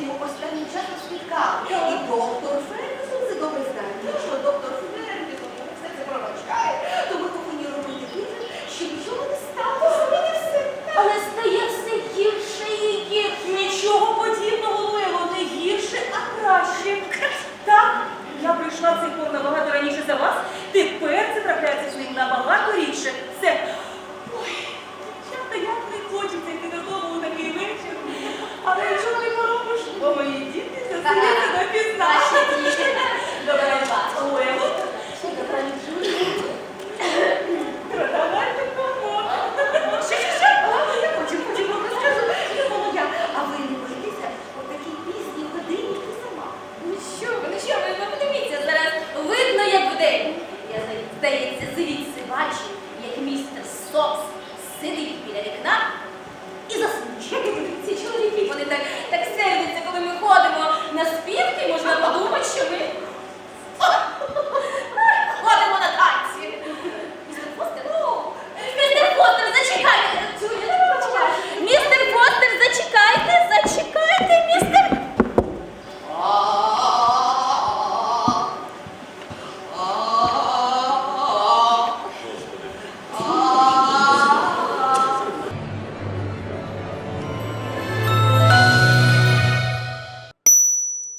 цим останнім часом спіткали. І доктор Ферер, це добре знає, ну що доктор Ферер все це пробачає, то ми повинні робити вигляд, щоб нічого не стало, сталося, не все. Але стає все гірше і гірше. Нічого подібного ну, було, не гірше, а краще. Так, я прийшла цей пор набагато раніше за вас. Тепер. Сокс. Сидить біля вікна